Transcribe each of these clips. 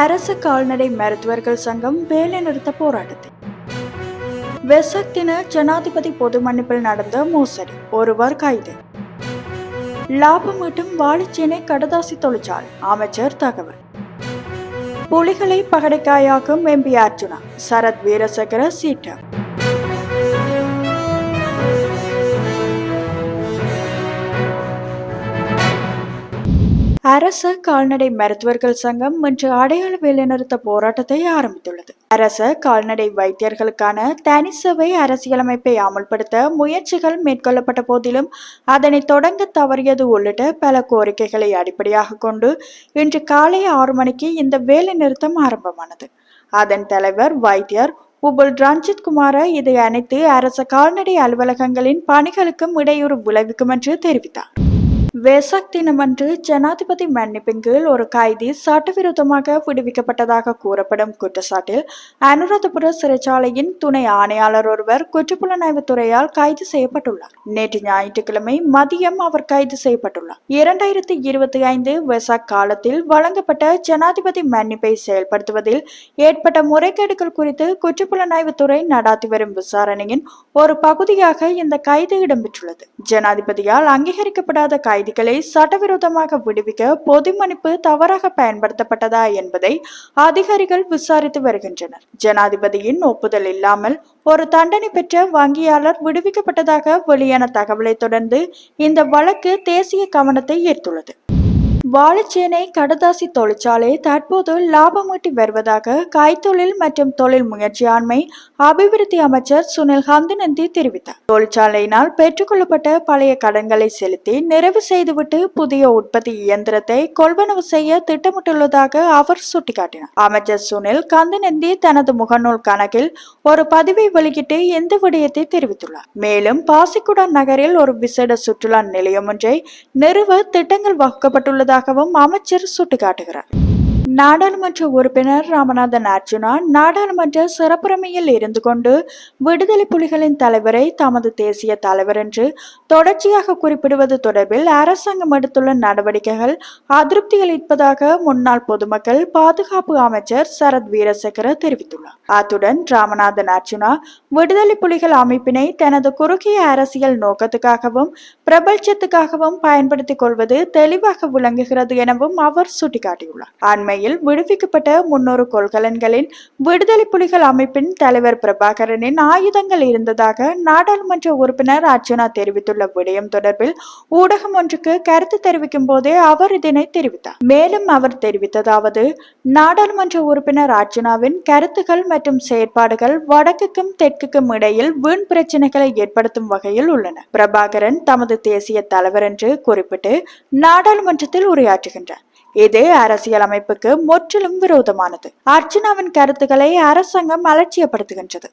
அரசு கால்நடை மருத்துவர்கள் சங்கம் வேலைநிறுத்த போராட்டத்தில் வெசக் தின ஜனாதிபதி பொது மன்னிப்பில் நடந்த மோசடி ஒருவர் கைது. லாபம் ஈட்டும் வாழைச்சேனை கடதாசி தொழிற்சாலை அமைச்சர் தகவல். புலிகளை பகடைக்காயாக்கும் எம்பி அர்ஜுனா சரத் வீரசேகர சீட்டம் அரச கால்நடை மருத்துவர்கள் சங்கம் இன்று அடையாள வேலைநிறுத்த போராட்டத்தை ஆரம்பித்துள்ளது. அரச கால்நடை வைத்தியர்களுக்கான தனி சேவை அரசியலமைப்பை அமல்படுத்த முயற்சிகள் மேற்கொள்ளப்பட்ட போதிலும் அதனை தொடங்க தவறியது உள்ளிட்ட பல கோரிக்கைகளை அடிப்படையாக கொண்டு இன்று காலை ஆறு மணிக்கு இந்த வேலைநிறுத்தம் ஆரம்பமானது. அதன் தலைவர் வைத்தியர் உபுல் ரஞ்சித் குமார இதை அனைத்து அரச கால்நடை அலுவலகங்களின் பணிகளுக்கும் இடையூறு விளைவிக்கும் என்று தெரிவித்தார். வேசக் தினமன்று ஜனாதிபதி மன்னிப்பின் கீழ் ஒரு கைதி சட்டவிரோதமாக விடுவிக்கப்பட்டதாக கூறப்படும் குற்றச்சாட்டில் அனுராதபுர சிறைச்சாலையின் துணை ஆணையாளர் ஒருவர் குற்றப்புலனாய்வுத் துறையால் கைது செய்யப்பட்டுள்ளார். நேற்று ஞாயிற்றுக்கிழமை மதியம் அவர் கைது செய்யப்பட்டுள்ளார். இரண்டாயிரத்தி இருபத்தி ஐந்து வெசாக் காலத்தில் வழங்கப்பட்ட ஜனாதிபதி மன்னிப்பை செயல்படுத்துவதில் ஏற்பட்ட முறைகேடுகள் குறித்து குற்றப்புலனாய்வுத் துறை நடாத்தி வரும் விசாரணையின் ஒரு பகுதியாக இந்த கைது இடம்பெற்றுள்ளது. ஜனாதிபதியால் அங்கீகரிக்கப்படாத கைதிகளை சட்டவிரோதமாக விடுவிக்க பொது மன்னிப்பு தவறாக பயன்படுத்தப்பட்டதா என்பதை அதிகாரிகள் விசாரித்து வருகின்றனர். ஜனாதிபதியின் ஒப்புதல் இல்லாமல் ஒரு தண்டனை பெற்ற வங்கியாளர் விடுவிக்கப்பட்டதாக வெளியான தகவலை தொடர்ந்து இந்த வழக்கு தேசிய கவனத்தை ஈர்த்துள்ளது. வாழைச்சேனை கடதாசி தொழிற்சாலை தற்போது லாபமீட்டி வருவதாக கைத்தொழில் மற்றும் தொழில் முயற்சியாண்மை அபிவிருத்தி அமைச்சர் சுனில் ஹந்தனந்தி தெரிவித்தார். தொழிற்சாலையினால் பெற்றுக்கொள்ளப்பட்ட பழைய கடன்களை செலுத்தி நிறைவு செய்துவிட்டு புதிய உற்பத்தி இயந்திரத்தை கொள்வனவு செய்ய திட்டமிட்டுள்ளதாக அவர் சுட்டிக்காட்டினார். அமைச்சர் சுனில் கந்தனந்தி தனது முகநூல் கணக்கில் ஒரு பதிவை வெளியிட்டு இந்த விடயத்தை தெரிவித்துள்ளார். மேலும் பாசிக்குடா நகரில் ஒரு விசேட சுற்றுலா நிலையம் ஒன்றை நிறுவ திட்டங்கள் இருப்பதாகவும் அமைச்சர் சுட்டிக்காட்டுகிறார். நாடாளுமன்ற உறுப்பினர் ராமநாதன் அர்ஜுனா நாடாளுமன்ற சிறப்புரிமையில் இருந்து கொண்டு விடுதலை புலிகளின் தலைவரை தமது தேசிய தலைவர் என்று தொடர்ச்சியாக குறிப்பிடுவது தொடர்பில் அரசாங்கம் எடுத்துள்ள நடவடிக்கைகள் அதிருப்தி அளிப்பதாக முன்னாள் பொதுமக்கள் பாதுகாப்பு அமைச்சர் சரத் வீரசேகர தெரிவித்துள்ளார். அத்துடன் ராமநாதன் அர்ஜுனா விடுதலை புலிகள் அமைப்பினை தனது குறுகிய அரசியல் நோக்கத்துக்காகவும் பிரபல்யத்துக்காகவும் பயன்படுத்திக் கொள்வது தெளிவாக விளங்குகிறது எனவும் அவர் சுட்டிக்காட்டியுள்ளார். அண்மையில் விடுவிக்கப்பட்ட முன்னூறு கொள்கலன்களின் விடுதலை புலிகள் அமைப்பின் தலைவர் பிரபாகரனின் ஆயுதங்கள் இருந்ததாக நாடாளுமன்ற உறுப்பினர் அர்ஜுனா தெரிவித்துள்ள விடயம் தொடர்பில் ஊடகம் ஒன்றுக்கு கருத்து தெரிவிக்கும் போதே அவர் இதனை தெரிவித்தார். மேலும் அவர் தெரிவித்ததாவது நாடாளுமன்ற உறுப்பினர் அர்ஜுனாவின் கருத்துகள் மற்றும் செயற்பாடுகள் வடக்குக்கும் தெற்குக்கும் இடையில் வீண் பிரச்சனைகளை ஏற்படுத்தும் வகையில் உள்ளன. பிரபாகரன் தமது தேசிய தலைவர் என்று குறிப்பிட்டு நாடாளுமன்றத்தில் உரையாற்றுகின்றார். இது அரசியலமைப்புக்கு முற்றிலும் விரோதமானது. அர்ச்சனாவின் கருத்துக்களை அரசாங்கம் அலட்சியப்படுத்துகின்றது.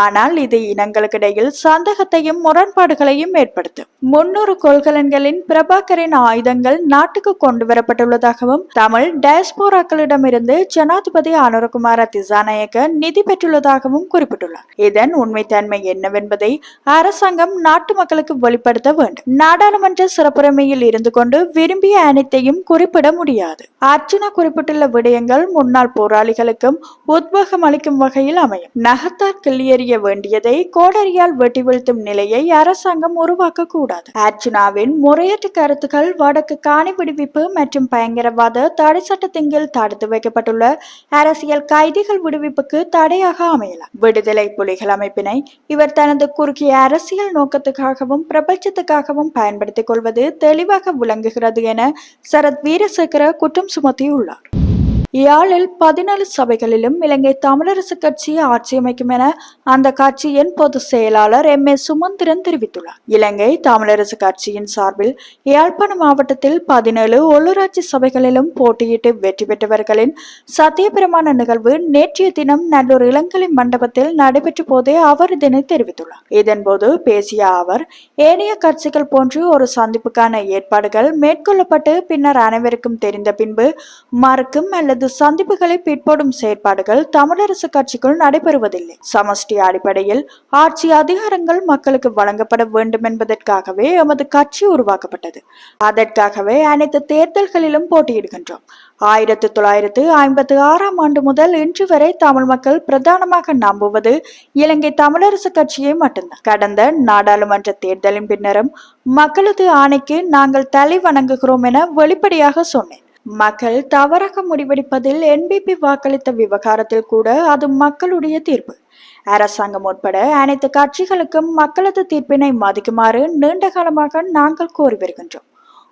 ஆனால் இது இனங்களுக்கிடையில் சந்தேகத்தையும் முரண்பாடுகளையும் ஏற்படுத்தும் முன்னூறு கொள்கலன்களின் பிரபாகரின் ஆயுதங்கள் நாட்டுக்கு கொண்டு வரப்பட்டுள்ளதாகவும் தமிழ் டயஸ்போராக்களிடமிருந்து ஜனாதிபதி அனுரகுமார திசாநாயக்க நிதி பெற்றுள்ளதாகவும் குறிப்பிட்டுள்ளார். இதன் உண்மைத்தன்மை என்னவென்பதை அரசாங்கம் நாட்டு மக்களுக்கு வெளிப்படுத்த வேண்டும். நாடாளுமன்ற சிறப்புரிமையில் இருந்து கொண்டு விரும்பிய அனைத்தையும் குறிப்பிட முடியாது. முடியாது. அர்ஜுனா குறிப்பிட்டுள்ள விடயங்கள் முன்னாள் போராளிகளுக்கும் உத்வேகம் அளிக்கும் வகையில் அமையும். நகத்தார் கிள்ளியறிய வேண்டியதை கோடரியால் வெட்டி வீழ்த்தும் நிலையை அரசாங்கம் உருவாக்க கூடாது அர்ஜுனாவின் முறையற்ற கருத்துக்கள் வடக்கு காணி விடுவிப்பு மற்றும் பயங்கரவாத தடை சட்டத்தின் கீழ் தடுத்து வைக்கப்பட்டுள்ள அரசியல் கைதிகள் விடுவிப்புக்கு தடையாக அமையலாம். விடுதலை புலிகள் அமைப்பினை இவர் தனது குறுகிய அரசியல் நோக்கத்துக்காகவும் பிரபஞ்சத்துக்காகவும் பயன்படுத்திக் கொள்வது தெளிவாக விளங்குகிறது என சரத் வீரசேகர குற்றம் சுமத்தியுள்ளார். யாழில் பதினாலு சபைகளிலும் இலங்கை தமிழரசு கட்சி ஆட்சி அமைக்கும் என அந்த கட்சியின் பொதுச் செயலாளர் எம் ஏ சுமந்திரன் தெரிவித்துள்ளார். இலங்கை தமிழரசு கட்சியின் சார்பில் யாழ்ப்பாண மாவட்டத்தில் பதினேழு உள்ளூராட்சி சபைகளிலும் போட்டியிட்டு வெற்றி பெற்றவர்களின் சத்தியபிரமான நிகழ்வு நேற்றைய தினம் நல்லூர் இளங்கலை மண்டபத்தில் நடைபெற்ற போதே அவர் இதனை தெரிவித்துள்ளார். இதன்போது பேசிய அவர் ஏனைய கட்சிகள் போன்று ஒரு சந்திப்புக்கான ஏற்பாடுகள் மேற்கொள்ளப்பட்டு பின்னர் அனைவருக்கும் தெரிந்த பின்பு மறுக்கும் அல்லது சந்திப்புகளை பிற்படும் செயற்பாடுகள் தமிழரசு கட்சிக்குள் நடைபெறுவதில்லை. சமஷ்டி அடிப்படையில் ஆட்சி அதிகாரங்கள் மக்களுக்கு வழங்கப்பட வேண்டும் என்பதற்காகவே எமது கட்சி உருவாக்கப்பட்டது. அதற்காகவே அனைத்து தேர்தல்களிலும் போட்டியிடுகின்றோம். ஆயிரத்தி தொள்ளாயிரத்து ஐம்பத்தி ஆறாம் ஆண்டு முதல் இன்று வரை தமிழ் மக்கள் பிரதானமாக நம்புவது இலங்கை தமிழரசு கட்சியை மட்டும்தான். கடந்த நாடாளுமன்ற தேர்தலின் பின்னரும் மக்களது ஆணைக்கு நாங்கள் தலை வணங்குகிறோம் என வெளிப்படையாக சொன்னேன். மக்கள் தவறாக முடிவெடுப்பதில் என்பிபி வாக்களித்த விவகாரத்தில் கூட அது மக்களுடைய தீர்ப்பு. அரசாங்கம் உட்பட அனைத்து கட்சிகளுக்கும் மக்களது தீர்ப்பினை மதிக்குமாறு நீண்ட காலமாக நாங்கள் கோரி வருகின்றோம்.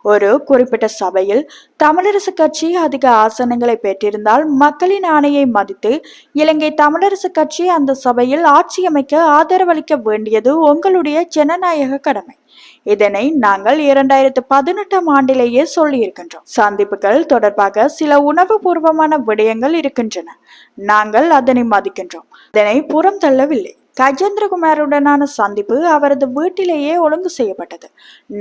ஒரு குறிப்பிட்ட சபையில் தமிழரசு கட்சி அதிக ஆசனங்களை பெற்றிருந்தால் மக்களின் ஆணையை மதித்து இலங்கை தமிழரசு கட்சி அந்த சபையில் ஆட்சி அமைக்க ஆதரவளிக்க வேண்டியது உங்களுடைய ஜனநாயக கடமை. இதனை நாங்கள் இரண்டாயிரத்து பதினெட்டாம் ஆண்டிலேயே சொல்லியிருக்கின்றோம். சந்திப்புகள் தொடர்பாக சில உணவுபூர்வமான விடயங்கள் இருக்கின்றன. நாங்கள் அதனை மதிக்கின்றோம். இதனை புறம் தள்ளவில்லை கஜேந்திரகுமாருடனான சந்திப்பு அவரது வீட்டிலேயே ஒழுங்கு செய்யப்பட்டது.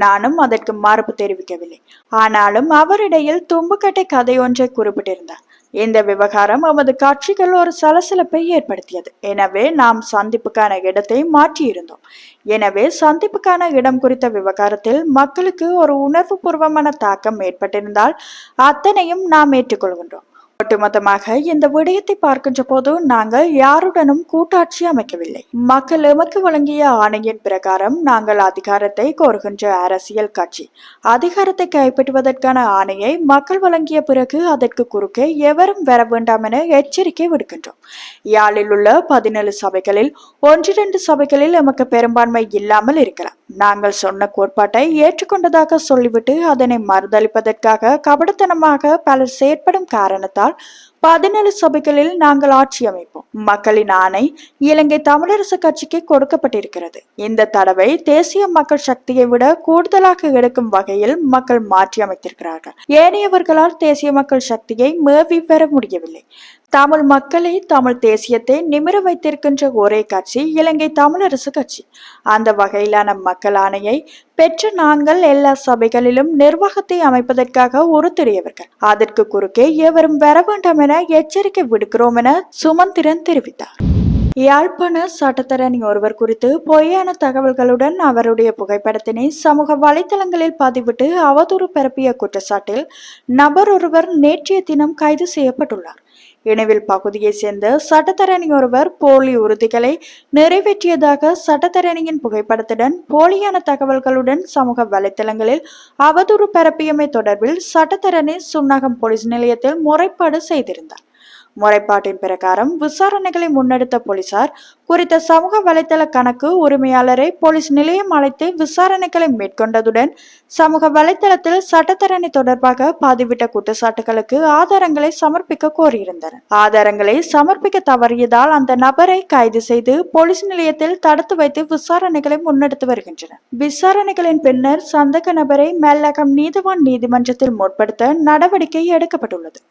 நானும் அதற்கு மறுப்பு தெரிவிக்கவில்லை. ஆனாலும் அவரிடையில் தும்புக்கட்டை கதை ஒன்றை குறிப்பிட்டிருந்தார். இந்த விவகாரம் நமது கட்சிகள் ஒரு சலசலப்பை ஏற்படுத்தியது. எனவே நாம் சந்திப்புக்கான இடத்தை மாற்றியிருந்தோம். எனவே சந்திப்புக்கான இடம் குறித்த விவகாரத்தில் மக்களுக்கு ஒரு உணர்வுபூர்வமான தாக்கம் ஏற்பட்டிருந்தால் அத்தனையும் நாம் ஏற்றுக்கொள்கின்றோம். ஒட்டுமொத்தமாக இந்த விடயத்தை பார்க்கின்ற போது நாங்கள் யாருடனும் கூட்டாட்சி அமைக்கவில்லை. மக்கள் எமக்கு வழங்கிய ஆணையின் பிரகாரம் நாங்கள் அதிகாரத்தை கோருகின்ற அரசியல் கட்சி. அதிகாரத்தை கைப்பற்றுவதற்கான ஆணையை மக்கள் வழங்கிய பிறகு அதற்கு குறுக்கே எவரும் வர வேண்டாம் என எச்சரிக்கை விடுக்கின்றோம். யாழில் உள்ள பதினேழு சபைகளில் ஒன்றிரண்டு சபைகளில் எமக்கு பெரும்பான்மை இல்லாமல் இருக்கலாம். நாங்கள் சொன்ன கோட்பாட்டை ஏற்றுக்கொண்டதாக சொல்லிவிட்டு அதனை மறுதளிப்பதற்காக கபடத்தனமாக பலர் செயற்படும் காரணத்தால் பதினேழு சபைகளில் நாங்கள் ஆட்சி அமைப்போம். மக்களின் ஆணை இலங்கை தமிழரசு கட்சிக்கு கொடுக்கப்பட்டிருக்கிறது. இந்த தடவை தேசிய மக்கள் சக்தியை விட கூடுதலாக எடுக்கும் வகையில் மக்கள் மாற்றி அமைத்திருக்கிறார்கள். ஏனையவர்களால் தேசிய மக்கள் சக்தியை மேவி பெற முடியவில்லை. தமிழ் மக்களை தமிழ் தேசியத்தை நிமிர வைத்திருக்கின்ற ஒரே கட்சி இலங்கை தமிழரசு கட்சி. அந்த வகையிலான மக்கள் ஆணையை பெற்ற நாங்கள் எல்லா சபைகளிலும் நிர்வாகத்தை அமைப்பதற்காக உருத்திரியவர்கள் அதற்கு குறுக்கே எவரும் வர வேண்டாம் என எச்சரிக்கை விடுக்கிறோம் என சுமந்திரன் தெரிவித்தார். யாழ்ப்பாண சட்டத்தரணி ஒருவர் குறித்து பொய்யான தகவல்களுடன் அவருடைய புகைப்படத்தினை சமூக வலைதளங்களில் பதிவிட்டு அவதூறு பரப்பிய குற்றச்சாட்டில் நபர் ஒருவர் நேற்றைய தினம் கைது செய்யப்பட்டுள்ளார். இணைவில் பகுதியைச் சேர்ந்த சட்டத்தரணி ஒருவர் போலி உறுதிகளை நிறைவேற்றியதாக சட்டத்தரணியின் புகைப்படத்துடன் போலியான தகவல்களுடன் சமூக வலைதளங்களில் அவதூறு பரப்பியமை தொடர்பில் சட்டத்தரணி சுன்னகம் போலீஸ் நிலையத்தில் முறைப்பாடு செய்திருந்தார். முறைப்பாட்டின் பிரகாரம் விசாரணைகளை முன்னெடுத்த போலீசார் குறித்த சமூக வலைதள கணக்கு உரிமையாளரை போலீஸ் நிலையம் அழைத்து விசாரணைகளை மேற்கொண்டதுடன் சமூக வலைதளத்தில் சட்டத்தரணி தொடர்பாக பாதிவிட்ட குற்றச்சாட்டுகளுக்கு ஆதாரங்களை சமர்ப்பிக்க கோரியிருந்தனர். ஆதாரங்களை சமர்ப்பிக்க தவறியதால் அந்த நபரை கைது செய்து போலீஸ் நிலையத்தில் தடுத்து வைத்து விசாரணைகளை முன்னெடுத்து வருகின்றனர். விசாரணைகளின் பின்னர் சந்தக நபரை மேல்லகம் நீதிவான் நீதிமன்றத்தில் முற்படுத்த நடவடிக்கை எடுக்கப்பட்டுள்ளது.